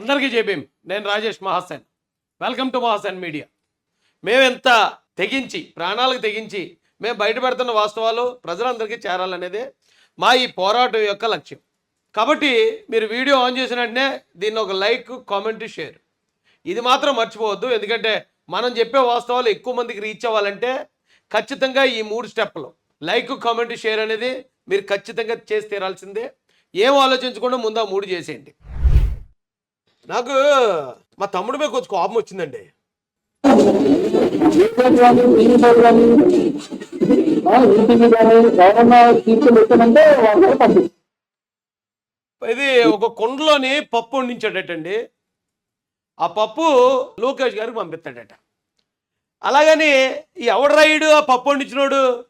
అందరికీ చెప్పేం నేను Rajesh Mahasen. Welcome to Mahasen media. మేమెంత తెగించి ప్రాణాలకు తెగించి మేము బయటపెడుతున్న వాస్తవాలు ప్రజలందరికీ చేరాలనేదే మా ఈ పోరాటం యొక్క లక్ష్యం. కాబట్టి మీరు వీడియో ఆన్ చేసిన వెంటనే దీన్ని ఒక లైక్ కామెంట్ షేర్. ఇది మాత్రం మర్చిపోవద్దు. ఎందుకంటే మనం చెప్పే వాస్తవాలు ఎక్కువ మందికి రీచ్ అవ్వాలంటే ఖచ్చితంగా ఈ మూడు స్టెప్లు లైక్ కామెంట్ షేర్ అనేది మీరు ఖచ్చితంగా చేసి తీరాల్సిందే. ఏం ఆలోచించకుండా ముందు ఆ మూడు చేసేయండి. నాకు మా తమ్ముడి మీద కొంచెం కోపం వచ్చిందండి. ఇది ఒక కుండలోని పప్పు వండించాడటండి. ఆ పప్పు లోకేష్ గారికి పంపిస్తాడట. అలాగని ఈ ఎవడు ఆ పప్పు వండించినోడు?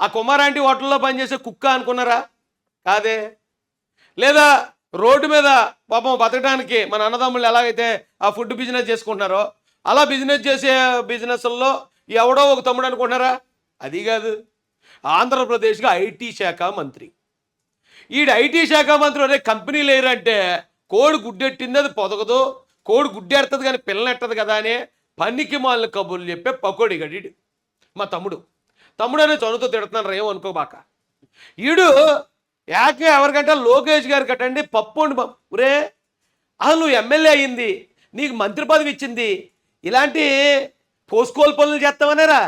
ఆ కుమారాంటి హోటల్లో పనిచేసే కుక్క అనుకున్నారా? కాదే. లేదా రోడ్డు మీద పాపం బతకడానికి మన అన్నదమ్ములు ఎలాగైతే ఆ ఫుడ్ బిజినెస్ చేసుకుంటున్నారో అలా బిజినెస్ చేసే బిజినెస్ల్లో ఎవడో ఒక తమ్ముడు అనుకుంటున్నారా? అది కాదు. ఆంధ్రప్రదేశ్కి ఐటీ శాఖ మంత్రి. ఈడు ఐటీ శాఖ మంత్రి అనే కంపెనీ లేరంటే కోడి గుడ్డెట్టింది అది పొదగదు కోడి గుడ్డెడుతుంది కానీ పిల్లనెట్టదు కదా అని పనికి మాలిన కబుర్లు చెప్పే పకోడి గడిడు మా తమ్ముడు. తమ్ముడు అనే చదువుతో తిడుతున్నాను రేమో అనుకోబాక ఈడు ఏకే ఎవరికంటే లోకేష్ గారు కట్టండి పప్పు వండి ఒరే అసలు నువ్వు ఎమ్మెల్యే అయ్యింది నీకు మంత్రి పదవి ఇచ్చింది ఇలాంటి పోస్కోల్ పనులు చేస్తావనేరా?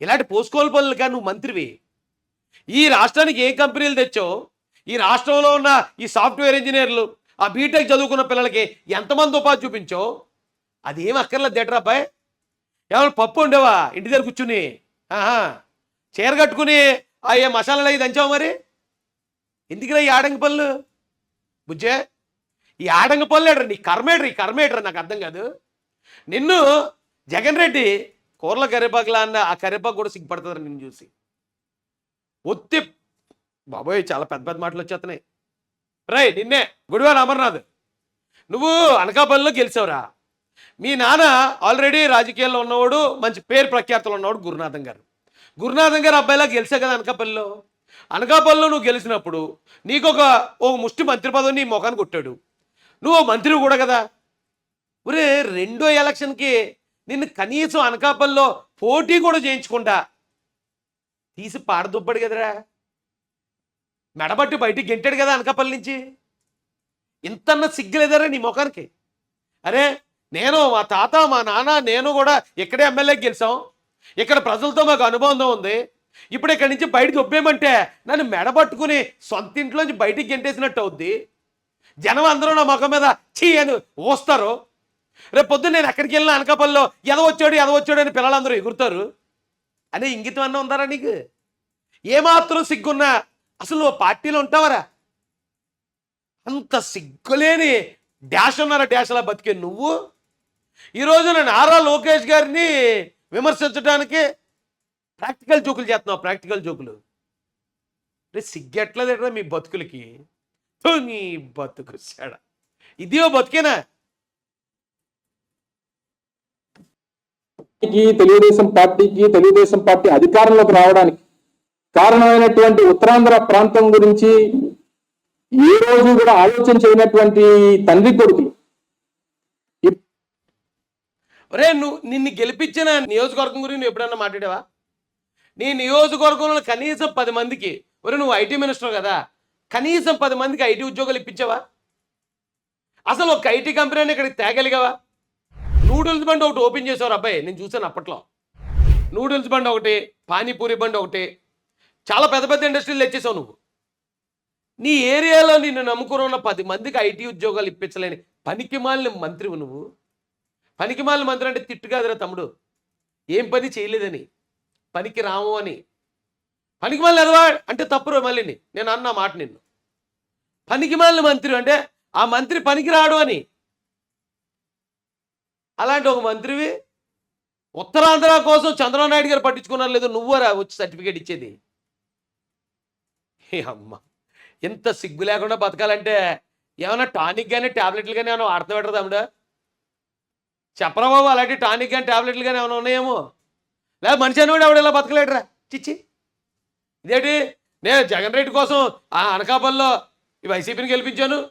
ఇలాంటి పోస్కోల్ పనులు కానీ నువ్వు మంత్రివి. ఈ రాష్ట్రానికి ఏ కంపెనీలు తెచ్చావు? ఈ రాష్ట్రంలో ఉన్న ఈ సాఫ్ట్వేర్ ఇంజనీర్లు ఆ బీటెక్ చదువుకున్న పిల్లలకి ఎంతమంది ఉపాధి చూపించావు? అది ఏం అక్కర్లేదు దేటరా అబ్బాయి? ఏమైనా పప్పు ఉండేవా? ఇంటి దగ్గర కూర్చుని ఆహా చీర కట్టుకుని ఆ ఏ మసాలాలు అవి దంచావు మరి? ఎందుకురా ఈ ఆడంగి పనులు? బుజ్జే ఈ ఆడంగి పనులు ఏడ్రా నీ కర్మేడ్రీ ఈ కర్మేడ్రా నాకు అర్థం కాదు. నిన్ను జగన్ రెడ్డి కూరల కరివేపాకులా అన్న ఆ కరివేపాకు కూడా సిగ్గుపడుతుందని నిన్ను చూసి? ఒత్తి బాబోయ్ చాలా పెద్ద పెద్ద మాటలు వచ్చేస్తున్నాయి రై నిన్నే గుడివాడ అమర్నాథ్ నువ్వు అనకాపల్లిలో గెలిచావురా. మీ నాన్న ఆల్రెడీ రాజకీయాల్లో ఉన్నవాడు మంచి పేరు ప్రఖ్యాతలు ఉన్నవాడు గురునాథం గారు. గురునాథం గారు అబ్బాయిలా గెలిచావు కదా అనకాపల్లిలో? అనకాపల్లిలో నువ్వు గెలిచినప్పుడు నీకు ఒక ముష్టి మంత్రి పదవి నీ ముఖాన్ని కొట్టాడు. నువ్వు మంత్రి కూడా కదా. ఒరే రెండో ఎలక్షన్కి నిన్ను కనీసం అనకాపల్లిలో పోటీ కూడా చేయించకుండా తీసి పాడదుబ్బాడు కదరా. మెడబట్టి బయటికి గెంటాడు కదా అనకాపల్లి నుంచి. ఇంతన్న సిగ్గులేదరా నీ ముఖానికి. అరే నేను మా తాత మా నాన్న నేను కూడా ఇక్కడే ఎమ్మెల్యేకి గెలిచాం. ఇక్కడ ప్రజలతో మాకు అనుబంధం ఉంది. ఇప్పుడు ఇక్కడి నుంచి బయటకు ఒప్పేయమంటే నన్ను మెడబట్టుకుని సొంత ఇంట్లోంచి బయటికి గెంటేసినట్టు అవుద్ది. జనం అందరూ నా ముఖం మీద చీ అని ఊస్తారు. రేపు పొద్దున్న నేను ఎక్కడికి వెళ్ళిన అనకాపల్లిలో ఎదవచ్చాడు ఎదవచ్చాడు అని పిల్లలందరూ ఎగురుతారు. అనే ఇంగితం అన్న ఉందారా నీకు? ఏమాత్రం సిగ్గున్నా అసలు నువ్వు పార్టీలో ఉంటావరా? అంత సిగ్గులేని డాష్ ఉన్నారా డాష్లా బతికే నువ్వు? ఈ రోజున ఆర్ఆర్ లోకేష్ గారిని విమర్శించడానికి ప్రాక్టికల్ జోకులు చేస్తున్నావు ప్రాక్టికల్ జోకులు. రే సిగ్గెట్లేదేట్రా మీ బతుకులకి? నీ బతుకు సెడ ఇదియో బతికేనా? పార్టీకి తెలుగుదేశం పార్టీకి తెలుగుదేశం పార్టీ అధికారంలోకి రావడానికి కారణమైనటువంటి ఉత్తరాంధ్ర ప్రాంతం గురించి ఏ రోజు కూడా ఆలోచన చేయనటువంటి తండ్రి కొడుకులు. ఒరే నువ్వు నిన్ను గెలిపించిన నియోజకవర్గం గురించి నువ్వు ఎప్పుడన్నా మాట్లాడావా? నీ నియోజకవర్గంలో కనీసం పది మందికి ఒరే నువ్వు ఐటీ మినిస్టర్ కదా కనీసం పది మందికి ఐటీ ఉద్యోగాలు ఇప్పించావా? అసలు ఒక ఐటీ కంపెనీ ఇక్కడికి తేగలిగావా? నూడిల్స్ బండి ఒకటి ఓపెన్ చేసేవారు అబ్బాయి నేను చూసాను అప్పట్లో. నూడిల్స్ బండి ఒకటి పానీపూరి బండి ఒకటి చాలా పెద్ద పెద్ద ఇండస్ట్రీలు తెచ్చేసావు నువ్వు. నీ ఏరియాలో నిన్ను నమ్ముకుని ఉన్న పది మందికి ఐటీ ఉద్యోగాలు ఇప్పించలేని పనికిమాలిన మంత్రివు నువ్వు. పనికిమాలిన మంత్రి అంటే తిట్టు కాదురా తమ్ముడు. ఏం పని చేయలేదని. పనికి రాము అని. పనికి మళ్ళీ ఎదవాడు అంటే తప్పురు మళ్ళీని. నేను అన్న మాట నిన్ను. పనికి మళ్ళీ మంత్రి అంటే ఆ మంత్రి పనికి రాడు అని. అలాంటి ఒక మంత్రివి ఉత్తరాంధ్ర కోసం చంద్రబాబు నాయుడు గారు పట్టించుకున్నారు లేదు నువ్వరా వచ్చి సర్టిఫికేట్ ఇచ్చేది. ఏ అమ్మ ఇంత సిగ్గు లేకుండా బతకాలంటే ఏమైనా టానిక్ కానీ ట్యాబ్లెట్లు కానీ ఏమైనా వాడుతూ పెట్టరు తమ్ముడు? చెప్పరా బాబు అలాంటి టానిక్ కానీ ట్యాబ్లెట్లు కానీ ఏమైనా ఉన్నాయేమో? లేదా మనిషి అనేవాడు ఎవడు ఇలా బతకలేడరా? చిచ్చి. ఇదేంటి? నేను జగన్ రెడ్డి కోసం ఆ అనకాపల్లిలో ఈ వైసీపీని గెలిపించాను.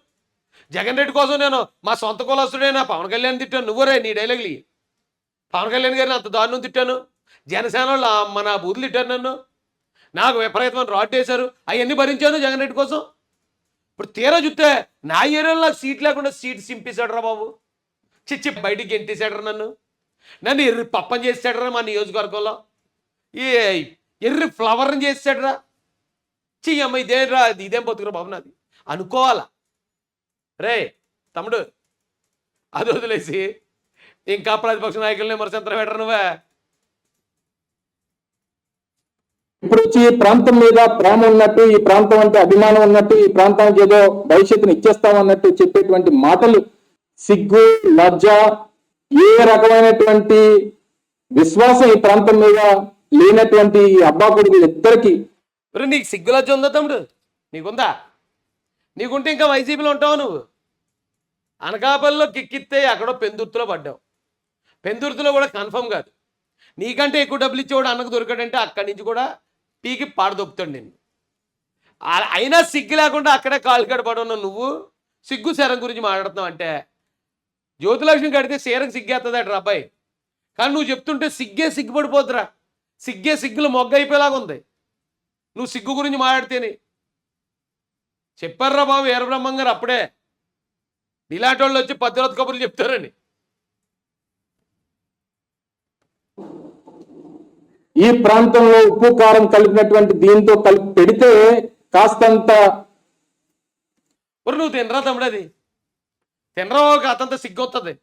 జగన్ రెడ్డి కోసం నేను మా సొంత కులస్తుడైనా పవన్ కళ్యాణ్ తిట్టాను. నువ్వురే నీ డైలాగులు పవన్ కళ్యాణ్ గారిని అంత దారుణం తిట్టాను. జనసేన వాళ్ళు మన బూతులు తిట్టాను నన్ను. నాకు విపరీతమైన రాడ్ వేశారు. అవన్నీ భరించాను జగన్ రెడ్డి కోసం. ఇప్పుడు తీరా చూస్తే నా ఏరియాలో నాకు సీట్ లేకుండా సీట్ సింపేశాడు రా బాబు. చిచ్చి బయటికి గెంటేశాడు నన్ను. నన్ను ఎర్రి పప్పని చేసాడు మా నియోజకవర్గంలో. ఏ ఎర్రి ఫ్లవర్ని చేసాడు రా చి అమ్మ ఇదేం ఇది ఇదేం బతుకురా బాబు నాది. అనుకోవాలా? రే తమ్ముడు అది వదిలేసి ఇంకా ప్రతిపక్ష నాయకుల్ని విమర్శించడం పెట్టరు నువ్వే? ఇప్పుడు వచ్చి ఈ ప్రాంతం మీద ప్రేమ ఉన్నట్టు ఈ ప్రాంతం అంటే అభిమానం ఉన్నట్టు ఈ ప్రాంతానికి ఏదో భవిష్యత్తుని ఇచ్చేస్తామన్నట్టు చెప్పేటువంటి మాటలు సిగ్గు లజ్జ ఏ రకమైనటువంటి విశ్వాసం ఈ ప్రాంతం మీద లేనటువంటి ఈ అబ్బా కొడుకులు ఇద్దరికి. మరి నీకు సిగ్గులజ్జ ఉందా తమ్ముడు? నీకుందా? నీకుంటే ఇంకా వైసీపీలో ఉంటావు నువ్వు? అనకాపల్లిలో కిక్కిస్తే అక్కడో పెందుర్తిలో పడ్డావు. పెందుర్తిలో కూడా కన్ఫర్మ్ కాదు. నీకంటే ఎక్కువ డబ్బులు ఇచ్చేవాడు అన్నకు దొరికాడంటే అక్కడి నుంచి కూడా పీకి పాడదొప్పుతాడు నేను అయినా సిగ్గు లేకుండా అక్కడే కాలు కడపడి నువ్వు? సిగ్గు శరం గురించి మాట్లాడుతున్నావు అంటే జ్యోతిలక్ష్మి కడితే సీరకు సిగ్గేస్తుందట అబ్బాయి. కానీ నువ్వు చెప్తుంటే సిగ్గే సిగ్గుపడిపోతురా సిగ్గే సిగ్గులు మొగ్గ అయిపోయేలాగా ఉంది. నువ్వు సిగ్గు గురించి మాట్లాడితేనే. చెప్పారా బాబు వీరబ్రహ్మం గారు అప్పుడే. ఇలాంటి వాళ్ళు వచ్చి పద్దెరత కబుర్లు చెప్తారని. ఈ ప్రాంతంలో ఉప్పు కారం కలిపినటువంటి దీంతో కలిపి పెడితే కాస్తంత నువ్వు తినరా తమ్ముడు తినరావు తినరా ఒక అతంత సిగ్గు వస్తుంది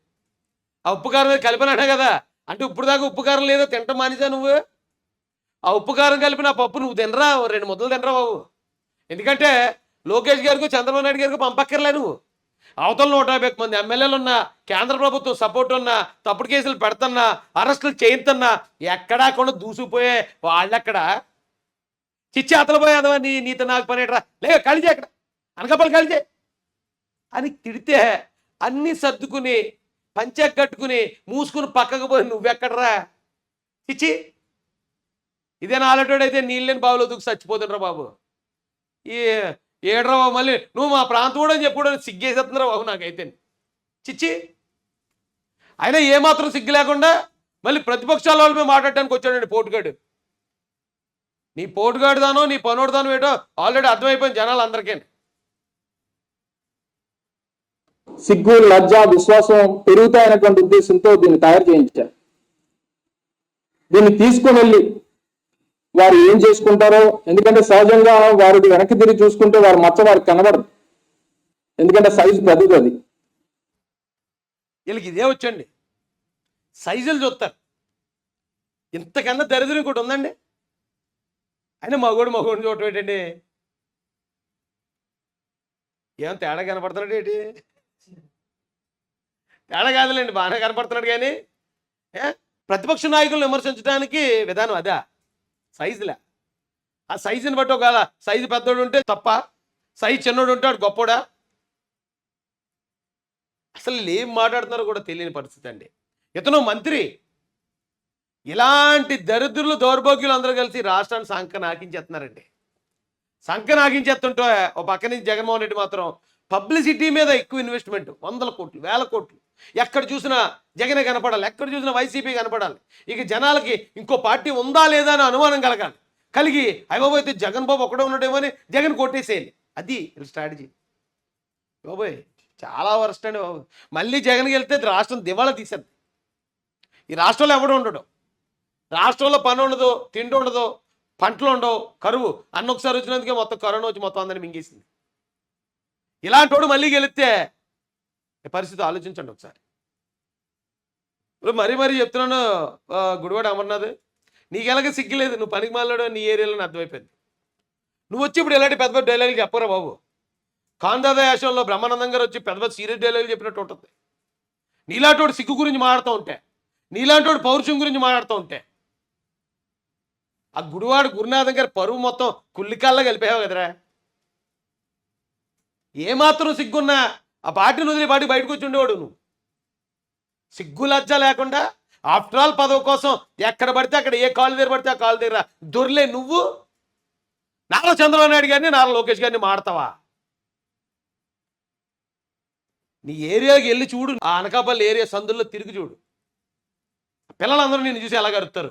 ఆ ఉప్పు కారం కలిపినాడే కదా అంటే ఇప్పుడు దాకా ఉప్పు కారం లేదో తింటాం మానేసా నువ్వు? ఆ ఉప్పు కారం కలిపిన పప్పు నువ్వు తినరా? ఓ రెండు ముద్దలు తినరా బాబు? ఎందుకంటే లోకేష్ గారికి చంద్రబాబు నాయుడు గారికి పంపక్కర్లే నువ్వు. అవతల నూట యాభై మంది ఎమ్మెల్యేలు ఉన్నా కేంద్ర ప్రభుత్వం సపోర్ట్ ఉన్నా తప్పుడు కేసులు పెడుతున్నా అరెస్టులు చేయిస్తున్నా ఎక్కడా కూడా దూసిపోయే వాళ్ళెక్కడ? చిచ్చి అతలు పోయేదవా నీ నీతో నాకు పనేట్రా లే కలిజే అక్కడ. అనకపల్లి కలిజే అని తిడితే అన్నీ సర్దుకుని పంచె కట్టుకుని మూసుకుని పక్కకు పోయి నువ్వెక్కడరా? చిచి ఇదే నాలటోడైతే నీళ్ళని బావులో దూకి చచ్చిపోతుండ్రా బాబు. ఈ ఏడ్రా బాబు మళ్ళీ నువ్వు మా ప్రాంతం కూడా అని చెప్పుడు సిగ్గేసేస్తుందిరా బాబు నాకైతే. చిచ్చి అయినా ఏమాత్రం సిగ్గు లేకుండా మళ్ళీ ప్రతిపక్షాల వాళ్ళ మీద మాట్లాడడానికి వచ్చాడండి పోటుగాడు. నీ పోటుగాడు దానో నీ పనోడుదానో ఏటో ఆల్రెడీ అర్థమైపోయింది జనాలు అందరికీ సిగ్గు లజ్జ విశ్వాసం పెరుగుతాయనేటువంటి ఉద్దేశంతో దీన్ని తయారు చేయించారు. దీన్ని తీసుకుని వెళ్ళి వారు ఏం చేసుకుంటారో ఎందుకంటే సహజంగా వారు వెనక్కి తిరిగి చూసుకుంటే వారి మచ్చ వారికి కనబడదు. ఎందుకంటే సైజు పెద్దది అది. వీళ్ళకి ఇదే వచ్చండి? సైజులు చూస్తారు. ఇంతకన్నా దరిద్రం ఇంకోటి ఉందండి? అయినా మగోడు మగోడు చూడటం ఏంటండి? ఏం తేడా కనపడుతున్నాడు ఏంటి? తేడా కాదులేండి బాగానే కనపడుతున్నాడు కానీ. ప్రతిపక్ష నాయకులను విమర్శించడానికి విధానం అదా. సైజులే. ఆ సైజుని బట్టి ఒక సైజు పెద్దోడు ఉంటే తప్ప సైజు చిన్నోడు ఉంటే గొప్పోడా? అసలు ఏం మాట్లాడుతున్నారో కూడా తెలియని పరిస్థితి అండి. ఇతను మంత్రి. ఇలాంటి దరిద్రులు దౌర్భాగ్యులు అందరూ కలిసి రాష్ట్రాన్ని సంఖ నాకించేస్తున్నారండి. సంఖ నాకించేస్తుంటే ఒక పక్క నుంచి జగన్మోహన్ రెడ్డి మాత్రం పబ్లిసిటీ మీద ఎక్కువ ఇన్వెస్ట్మెంట్. వందల కోట్లు వేల కోట్లు. ఎక్కడ చూసినా జగనే కనపడాలి ఎక్కడ చూసినా వైసీపీ కనపడాలి. ఇక జనాలకి ఇంకో పార్టీ ఉందా లేదా అని అనుమానం కలగాలి. కలిగి అయ్యబాబు అయితే జగన్ బాబు ఒకడే ఉన్నాడేమో అని జగన్ కొట్టేసేయాలి. అది స్ట్రాటజీ. బాబోయ్ చాలా వరస్ట్ అండి బాబు. మళ్ళీ జగన్కి వెళ్తే రాష్ట్రం దివాళా తీసేది ఈ రాష్ట్రంలో ఎవడు ఉండడు. రాష్ట్రంలో పని ఉండదు తిండి ఉండదు పంటలు ఉండవు కరువు. అన్న ఒకసారి వచ్చినందుకే మొత్తం కరోనా వచ్చి మొత్తం అందరిని మింగేసింది. ఇలాంటి వాడు మళ్ళీ గెలిస్తే పరిస్థితి ఆలోచించండి ఒకసారి. ఇప్పుడు మరీ మరీ చెప్తున్నాను గుడివాడు గుడివాడ అమర్నాథ్ నీకు ఎలాగ సిగ్గులేదు నువ్వు పనికి మాలాడు నీ ఏరియాలో అర్థమైపోయింది. నువ్వు వచ్చి ఇప్పుడు ఎలాంటి పెద్ద పెద్ద డైలాగులు చెప్పరా బాబు? కాందాద యాశంలో బ్రహ్మానందం గారు వచ్చి పెద్ద పెద్ద సీరియస్ డైలాగులు చెప్పినట్టు ఉంటుంది. నీలాంటి సిగ్గు గురించి మాట్లాడుతూ ఉంటే నీలాంటి పౌరుషం గురించి మాట్లాడుతూ ఉంటే ఆ గుడివాడు గురునాథం గారి పరువు మొత్తం కుల్లికాల్లో కలిపేవావు కదరా. ఏమాత్రం సిగ్గున్నా ఆ పార్టీని వదిలి పార్టీ బయటకు వచ్చి ఉండేవాడు నువ్వు. సిగ్గులజ్జ లేకుండా ఆఫ్టర్ ఆల్ పదవి కోసం ఎక్కడ పడితే అక్కడ ఏ కాలు దగ్గర పడితే ఆ కాలు దగ్గర దొర్లే నువ్వు. నారా చంద్రబాబు నాయుడు గారిని నారా లోకేష్ గారిని మాడతావా? నీ ఏరియాకి వెళ్ళి చూడు. ఆ అనకాపల్లి ఏరియా సందుల్లో తిరిగి చూడు. పిల్లలందరూ నేను చూసి ఎలా కరుతారు